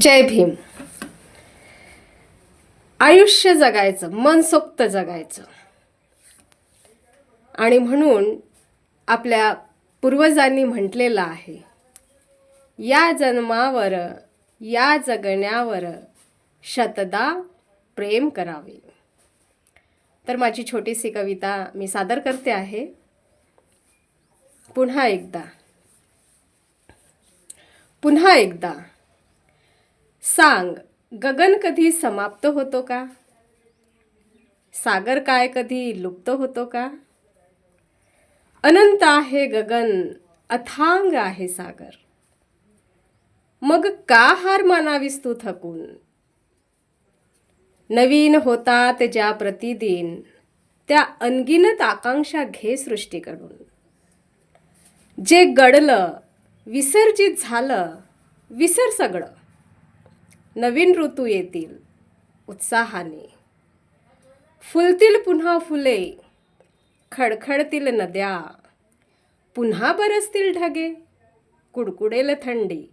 जय भीम. आयुष्य जगायचं मनसोक्त जगायचं. आणि म्हणून आपल्या पूर्वजांनी म्हटलेलं आहे या जन्मावर या जगण्यावर शतदा प्रेम करावे. तर माझी छोटीशी कविता मी सादर करते आहे. पुन्हा एकदा. पुन्हा एकदा. सांग गगन कधी समाप्त होतो का? सागर काय कधी लुप्त होतो का? अनंत आहे गगन अथांग आहे सागर. मग का हार मानावीस तू थकून? नवीन होतात ज्या प्रतिदिन त्या अनगिनत आकांक्षा घे सृष्टीकडून. जे गडलं विसर्जित झालं विसर सगळं. नवीन ऋतू येतील उत्साहाने. फुलतील पुन्हा फुले खडखडतील नद्या पुन्हा बरसतील ढगे कुडकुडेल थंडी.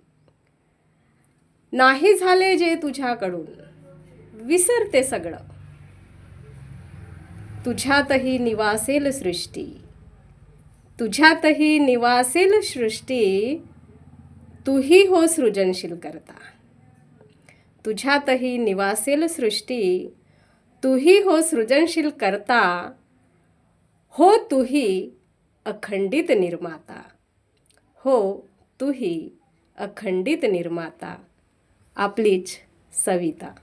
नाही झाले जे तुझ्याकडून विसरते सगळं. तुझ्यातही निवासेल सृष्टी तुझ्यातही निवासेल सृष्टी तूही हो सृजनशील करता. तुझ्यातही निवासेल सृष्टी तूही हो सृजनशील करता हो तूही अखंडित निर्माता हो तूही अखंडित निर्माता आपलीच सविता.